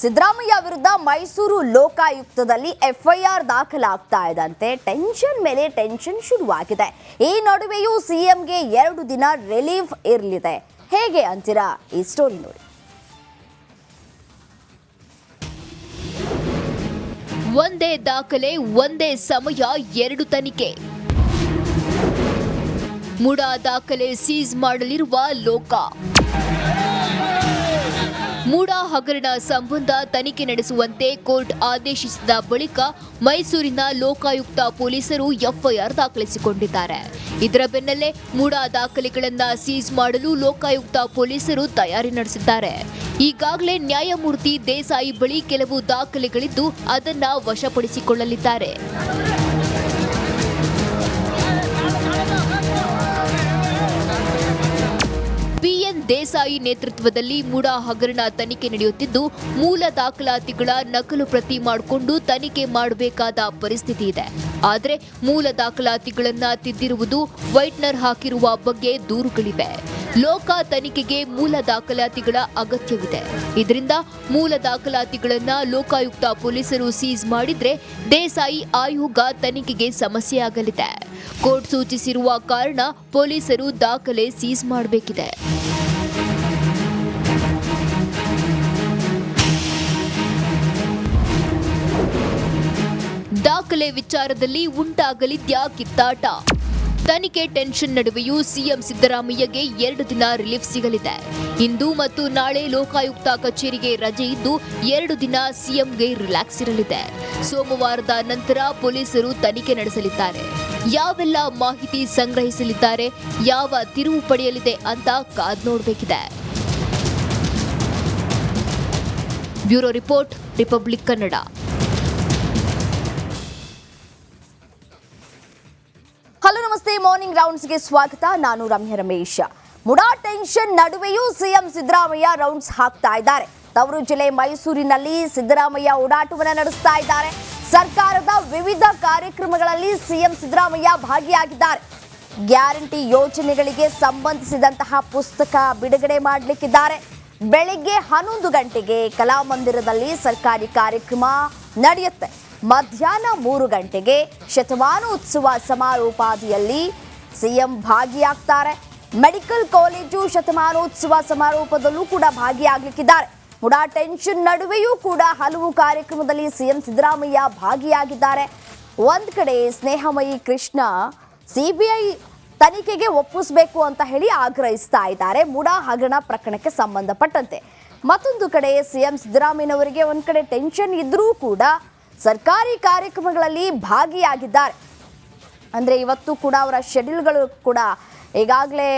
ಸಿದ್ದರಾಮಯ್ಯ ವಿರುದ್ಧ ಮೈಸೂರು ಲೋಕಾಯುಕ್ತದಲ್ಲಿ ಎಫ್ಐಆರ್ ದಾಖಲಾಗ್ತಾ ಇದ್ದಂತೆ ಟೆನ್ಷನ್ ಮೇಲೆ ಟೆನ್ಷನ್ ಶುರುವಾಗಿದೆ. ಈ ನಡುವೆಯೂ ಸಿಎಂಗೆ ಎರಡು ದಿನ ರಿಲೀಫ್ ಇರಲಿದೆ. ಹೇಗೆ ಅಂತೀರಾ ಈ ಸ್ಟೋರಿ ನೋಡಿ. ಒಂದೇ ದಾಖಲೆ, ಒಂದೇ ಸಮಯ, ಎರಡು ತನಿಖೆ. ಮುಡಾ ದಾಖಲೆ ಸೀಸ್ ಮಾಡಲಿರುವ ಲೋಕ. ಮೂಡಾ ಹಗರಣ ಸಂಬಂಧ ತನಿಖೆ ನಡೆಸುವಂತೆ ಕೋರ್ಟ್ ಆದೇಶಿಸಿದ ಬಳಿಕ ಮೈಸೂರಿನ ಲೋಕಾಯುಕ್ತ ಪೊಲೀಸರು ಎಫ್ಐಆರ್ ದಾಖಲಿಸಿಕೊಂಡಿದ್ದಾರೆ. ಇದರ ಬೆನ್ನಲ್ಲೇ ಮೂಡಾ ದಾಖಲೆಗಳನ್ನು ಸೀಸ್ ಮಾಡಲು ಲೋಕಾಯುಕ್ತ ಪೊಲೀಸರು ತಯಾರಿ ನಡೆಸಿದ್ದಾರೆ. ಈಗಾಗಲೇ ನ್ಯಾಯಮೂರ್ತಿ ದೇಸಾಯಿ ಬಳಿ ಕೆಲವು ದಾಖಲೆಗಳಿದ್ದು ಅದನ್ನ ವಶಪಡಿಸಿಕೊಳ್ಳಲಿದ್ದಾರೆ. ದೇಸಾಯಿ ನೇತೃತ್ವದಲ್ಲಿ ಮೂಡಾ ಹಗರಣ ತನಿಖೆ ನಡೆಯುತ್ತಿದ್ದು, ಮೂಲ ದಾಖಲಾತಿಗಳ ನಕಲು ಪ್ರತಿ ಮಾಡಿಕೊಂಡು ತನಿಖೆ ಮಾಡಬೇಕಾದ ಪರಿಸ್ಥಿತಿ ಇದೆ. ಆದರೆ ಮೂಲ ದಾಖಲಾತಿಗಳನ್ನ ತಿದ್ದಿರುವುದು ವೈಟ್ನರ್ ಹಾಕಿರುವ ಬಗ್ಗೆ ದೂರುಗಳಿವೆ. ಲೋಕ ತನಿಖೆಗೆ ಮೂಲ ದಾಖಲಾತಿಗಳ ಅಗತ್ಯವಿದೆ. ಇದರಿಂದ ಮೂಲ ದಾಖಲಾತಿಗಳನ್ನ ಲೋಕಾಯುಕ್ತ ಪೊಲೀಸರು ಸೀಸ್ ಮಾಡಿದ್ರೆ ದೇಸಾಯಿ ಆಯೋಗ ತನಿಖೆಗೆ ಸಮಸ್ಯೆಯಾಗಲಿದೆ ಕೋರ್ಟ್ ಸೂಚಿಸಿರುವ ಕಾರಣ ಪೊಲೀಸರು ದಾಖಲೆ ಸೀಸ್ ಮಾಡಬೇಕಿದೆ. ದಾಖಲೆ ವಿಚಾರದಲ್ಲಿ ಉಂಟಾಗಲಿದ್ಯಾ ಕಿತ್ತಾಟ? ತನಿಖೆ ಟೆನ್ಷನ್ ನಡುವೆಯೂ ಸಿಎಂ ಸಿದ್ದರಾಮಯ್ಯಗೆ ಎರಡು ದಿನ ರಿಲೀಫ್ ಸಿಗಲಿದೆ. ಇಂದು ಮತ್ತು ನಾಳೆ ಲೋಕಾಯುಕ್ತ ಕಚೇರಿಗೆ ರಜೆ ಇದ್ದು ಎರಡು ದಿನ ಸಿಎಂಗೆ ರಿಲ್ಯಾಕ್ಸ್ ಇರಲಿದೆ. ಸೋಮವಾರದ ನಂತರ ಪೊಲೀಸರು ತನಿಖೆ ನಡೆಸಲಿದ್ದಾರೆ. ಯಾವೆಲ್ಲ ಮಾಹಿತಿ ಸಂಗ್ರಹಿಸಲಿದ್ದಾರೆ, ಯಾವ ತಿರುವು ಪಡೆಯಲಿದೆ ಅಂತ ಕಾದ್ ನೋಡಬೇಕಿದೆ. Bureau report, Republic Kannada. ನಮಸ್ತೆ ಮಾರ್ನಿಂಗ್ ರೌಂಡ್ಸ್ಗೆ ಸ್ವಾಗತ. ನಾನು ರಮ್ಯ ರಮೇಶ್. ಮುಡಾ ಟೆನ್ಷನ್ ನಡುವೆಯೂ ಸಿಎಂ ಸಿದ್ದರಾಮಯ್ಯ ರೌಂಡ್ಸ್ ಹಾಕ್ತಾ ಇದ್ದಾರೆ. ತವರು ಜಿಲ್ಲೆ ಮೈಸೂರಿನಲ್ಲಿ ಸಿದ್ದರಾಮಯ್ಯ ಓಡಾಟವನ್ನು ನಡೆಸ್ತಾ ಇದ್ದಾರೆ. ಸರ್ಕಾರದ ವಿವಿಧ ಕಾರ್ಯಕ್ರಮಗಳಲ್ಲಿ ಸಿಎಂ ಸಿದ್ದರಾಮಯ್ಯ ಭಾಗಿಯಾಗಿದ್ದಾರೆ. ಗ್ಯಾರಂಟಿ ಯೋಜನೆಗಳಿಗೆ ಸಂಬಂಧಿಸಿದಂತಹ ಪುಸ್ತಕ ಬಿಡುಗಡೆ ಮಾಡಲಿಕ್ಕಿದ್ದಾರೆ. ಬೆಳಿಗ್ಗೆ ಹನ್ನೊಂದು ಗಂಟೆಗೆ ಕಲಾಮಂದಿರದಲ್ಲಿ ಸರ್ಕಾರಿ ಕಾರ್ಯಕ್ರಮ ನಡೆಯುತ್ತೆ. ಮಧ್ಯಾಹ್ನ ಮೂರು ಗಂಟೆಗೆ ಶತಮಾನೋತ್ಸವ ಸಮಾರೋಪಾದಿಯಲ್ಲಿ ಸಿಎಂ ಭಾಗಿಯಾಗ್ತಾರೆ. ಮೆಡಿಕಲ್ ಕಾಲೇಜು ಶತಮಾನೋತ್ಸವ ಸಮಾರೋಪದಲ್ಲೂ ಕೂಡ ಭಾಗಿಯಾಗಲಿಕ್ಕಿದ್ದಾರೆ. ಮುಡಾ ಟೆನ್ಷನ್ ನಡುವೆಯೂ ಕೂಡ ಹಲವು ಕಾರ್ಯಕ್ರಮದಲ್ಲಿ ಸಿಎಂ ಸಿದ್ದರಾಮಯ್ಯ ಭಾಗಿಯಾಗಿದ್ದಾರೆ. ಒಂದು ಕಡೆ ಸ್ನೇಹಮಯಿ ಕೃಷ್ಣ ಸಿಬಿಐ ತನಿಖೆಗೆ ಒಪ್ಪಿಸಬೇಕು ಅಂತ ಹೇಳಿ ಆಗ್ರಹಿಸ್ತಾ ಇದ್ದಾರೆ. ಮುಡಾ ಹಗರಣ ಪ್ರಕರಣಕ್ಕೆ ಸಂಬಂಧಪಟ್ಟಂತೆ. ಮತ್ತೊಂದು ಕಡೆ ಸಿಎಂ ಸಿದ್ದರಾಮಯ್ಯನವರಿಗೆ ಒಂದು ಕಡೆ ಟೆನ್ಷನ್ ಇದ್ದರೂ ಕೂಡ ಸರ್ಕಾರಿ ಕಾರ್ಯಕ್ರಮಗಳಲ್ಲಿ ಭಾಗಿಯಾಗಿದ್ದಾರೆ. ಅಂದರೆ ಇವತ್ತು ಕೂಡ ಅವರ ಶೆಡ್ಯೂಲ್ಗಳು ಕೂಡ ಈಗಾಗಲೇ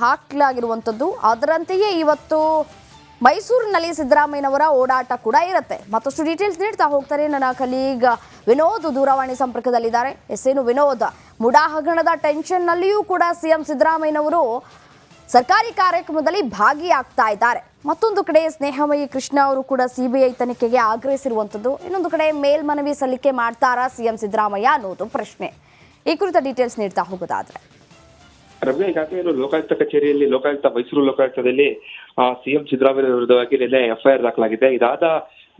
ಹಾಕಲಾಗಿರುವಂಥದ್ದು. ಅದರಂತೆಯೇ ಇವತ್ತು ಮೈಸೂರಿನಲ್ಲಿ ಸಿದ್ದರಾಮಯ್ಯನವರ ಓಡಾಟ ಕೂಡ ಇರುತ್ತೆ. ಮತ್ತಷ್ಟು ಡೀಟೇಲ್ಸ್ ನೀಡ್ತಾ ಹೋಗ್ತಾರೆ ನನ್ನ ಕಲೀಗ್ ವಿನೋದ್ ದೂರವಾಣಿ ಸಂಪರ್ಕದಲ್ಲಿದ್ದಾರೆ. ಎಸ್ ಏನು ವಿನೋದ್, ಮುಡಾ ಹಗರಣದ ಟೆನ್ಷನ್ನಲ್ಲಿಯೂ ಕೂಡ ಸಿಎಂ ಸಿದ್ದರಾಮಯ್ಯನವರು ಸರ್ಕಾರಿ ಕಾರ್ಯಕ್ರಮದಲ್ಲಿ ಭಾಗಿಯಾಗ್ತಾ ಇದ್ದಾರೆ. ಮತ್ತೊಂದು ಕಡೆ ಸ್ನೇಹಮಯಿ ಕೃಷ್ಣ ಅವರು ಕೂಡ ಸಿಬಿಐ ತನಿಖೆಗೆ ಆಗ್ರಹಿಸಿರುವಂತದ್ದು ಇನ್ನೊಂದು ಕಡೆ ಮೇಲ್ಮನವಿ ಸಲ್ಲಿಕೆ ಮಾಡ್ತಾರಾ ಸಿಎಂ ಸಿದ್ದರಾಮಯ್ಯ ಅನ್ನೋದು ಪ್ರಶ್ನೆ. ಈ ಕುರಿತ ಡೀಟೇಲ್ಸ್ ನೀಡ್ತಾ ಹೋಗೋದಾದ್ರೆ. ರಮ್ಯ, ಈಗಾಗಲೇ ಲೋಕಾಯುಕ್ತ ಕಚೇರಿಯಲ್ಲಿ, ಲೋಕಾಯುಕ್ತ ಮೈಸೂರು ಲೋಕಾಯುಕ್ತದಲ್ಲಿ ಸಿಎಂ ಸಿದ್ದರಾಮಯ್ಯ ವಿರುದ್ಧವಾಗಿ ನಿನ್ನೆ ಎಫ್ಐಆರ್ ದಾಖಲಾಗಿದೆ. ಇದಾದ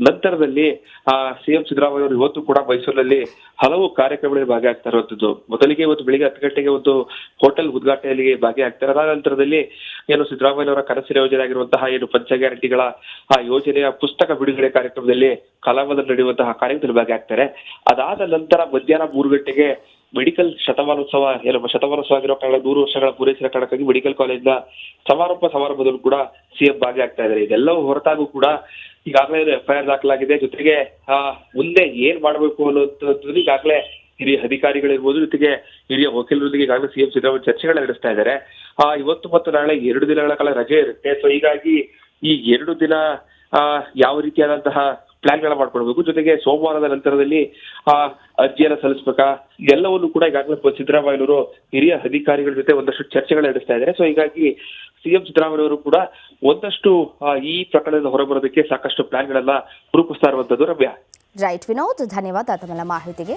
ನಂತರದಲ್ಲಿ, ಆ ಸಿಎಂ ಸಿದ್ದರಾಮಯ್ಯ ಅವರು ಇವತ್ತು ಕೂಡ ಮೈಸೂರಿನಲ್ಲಿ ಹಲವು ಕಾರ್ಯಕ್ರಮಗಳಲ್ಲಿ ಭಾಗಿಯಾಗ್ತಾ ಇರುವಂತದ್ದು ಮೊದಲಿಗೆ ಇವತ್ತು ಬೆಳಿಗ್ಗೆ ಹತ್ತು ಗಂಟೆಗೆ ಒಂದು ಹೋಟೆಲ್ ಉದ್ಘಾಟನೆಯಲ್ಲಿ ಭಾಗಿಯಾಗ್ತಾರೆ. ಅದಾದ ನಂತರದಲ್ಲಿ ಏನು ಸಿದ್ದರಾಮಯ್ಯನವರ ಕನಸಿನ ಯೋಜನೆ ಆಗಿರುವಂತಹ ಏನು ಪಂಚ ಗ್ಯಾರಂಟಿಗಳ, ಆ, ಯೋಜನೆಯ ಪುಸ್ತಕ ಬಿಡುಗಡೆ ಕಾರ್ಯಕ್ರಮದಲ್ಲಿ ಕಲಾಮದಲ್ಲಿ ನಡೆಯುವಂತಹ ಕಾರ್ಯಕ್ರಮದಲ್ಲಿ ಭಾಗಿಯಾಗ್ತಾರೆ. ಅದಾದ ನಂತರ ಮಧ್ಯಾಹ್ನ ಮೂರು ಗಂಟೆಗೆ ಮೆಡಿಕಲ್ ಶತಮಾನೋತ್ಸವ, ಏನು ಶತಮಾನೋತ್ಸವ ಆಗಿರೋ ಕಾರಣ ನೂರು ವರ್ಷಗಳ ಪೂರೈಸಿದ ಕಾರಣಕ್ಕಾಗಿ ಮೆಡಿಕಲ್ ಕಾಲೇಜ್ನ ಸಮಾರೋಪ ಸಮಾರಂಭದಲ್ಲೂ ಕೂಡ ಸಿಎಂ ಭಾಗಿಯಾಗ್ತಾ ಇದ್ದಾರೆ. ಇದೆಲ್ಲವೂ ಹೊರತಾಗೂ ಕೂಡ ಈಗಾಗಲೇ ಎಫ್ಐಆರ್ ದಾಖಲಾಗಿದೆ. ಜೊತೆಗೆ ಮುಂದೆ ಏನ್ ಮಾಡಬೇಕು ಅನ್ನೋದು ಈಗಾಗಲೇ ಹಿರಿಯ ಅಧಿಕಾರಿಗಳಿರ್ಬೋದು, ಜೊತೆಗೆ ಹಿರಿಯ ವಕೀಲರೊಂದಿಗೆ ಈಗಾಗಲೇ ಸಿಎಂ ಸಿದ್ದರಾಮಯ್ಯ ಚರ್ಚೆಗಳನ್ನ ನಡೆಸ್ತಾ ಇದ್ದಾರೆ. ಆ, ಇವತ್ತು ಮತ್ತು ನಾಳೆ ಎರಡು ದಿನಗಳ ಕಾಲ ರಜೆ ಇರುತ್ತೆ. ಸೊ ಹೀಗಾಗಿ ಈ ಎರಡು ದಿನ, ಆ, ಯಾವ ರೀತಿಯಾದಂತಹ ಪ್ಲಾನ್ಗಳನ್ನ ಮಾಡ್ಕೊಳ್ಬೇಕು. ಜೊತೆಗೆ ಸೋಮವಾರದ ನಂತರದಲ್ಲಿ ಆ ಅರ್ಜಿಯನ್ನ ಸಲ್ಲಿಸ್ಬೇಕಾ? ಎಲ್ಲವನ್ನು ಕೂಡ ಈಗಾಗಲೇ ಸಿದ್ದರಾಮಯ್ಯನವರು ಹಿರಿಯ ಅಧಿಕಾರಿಗಳ ಜೊತೆ ಒಂದಷ್ಟು ಚರ್ಚೆಗಳು ನಡೆಸ್ತಾ ಇದ್ದಾರೆ. ಸೊ ಹೀಗಾಗಿ ಸಿಎಂ ಸಿದ್ದರಾಮಯ್ಯವರು ಕೂಡ ಒಂದಷ್ಟು ಈ ಪ್ರಕರಣದಿಂದ ಹೊರಬರೋದಕ್ಕೆ ಸಾಕಷ್ಟು ಪ್ಲಾನ್ಗಳನ್ನ ರೂಪಿಸ್ತಾ ಇರುವಂತದ್ದು ರಮ್ಯಾ. ರೈಟ್ ವಿನೋದ್ ಧನ್ಯವಾದ ತಮ್ಮೆಲ್ಲ ಮಾಹಿತಿಗೆ.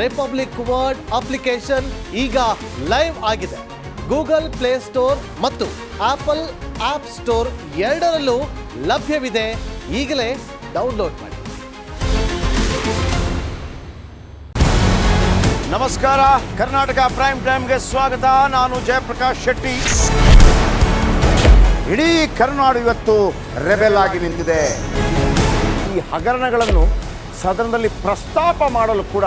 ರಿಪಬ್ಲಿಕ್ ವರ್ಡ್ ಅಪ್ಲಿಕೇಶನ್ ಈಗ ಲೈವ್ ಆಗಿದೆ. ಗೂಗಲ್ ಪ್ಲೇ ಸ್ಟೋರ್ ಮತ್ತು ಆಪಲ್ ಆಪ್ ಸ್ಟೋರ್ ಎರಡರಲ್ಲೂ ಲಭ್ಯವಿದೆ. ಈಗಲೇ ಡೌನ್ಲೋಡ್ ಮಾಡಿ. ನಮಸ್ಕಾರ. ಕರ್ನಾಟಕ ಪ್ರೈಮ್ ಟೈಮ್ಗೆ ಸ್ವಾಗತ. ನಾನು ಜಯಪ್ರಕಾಶ್ ಶೆಟ್ಟಿ. ಇಡೀ ಕರ್ನಾಡು ಇವತ್ತು ರೆಬೆಲ್ ಆಗಿ ನಿಂತಿದೆ. ಈ ಹಗರಣಗಳನ್ನು ಸದನದಲ್ಲಿ ಪ್ರಸ್ತಾಪ ಮಾಡಲು ಕೂಡ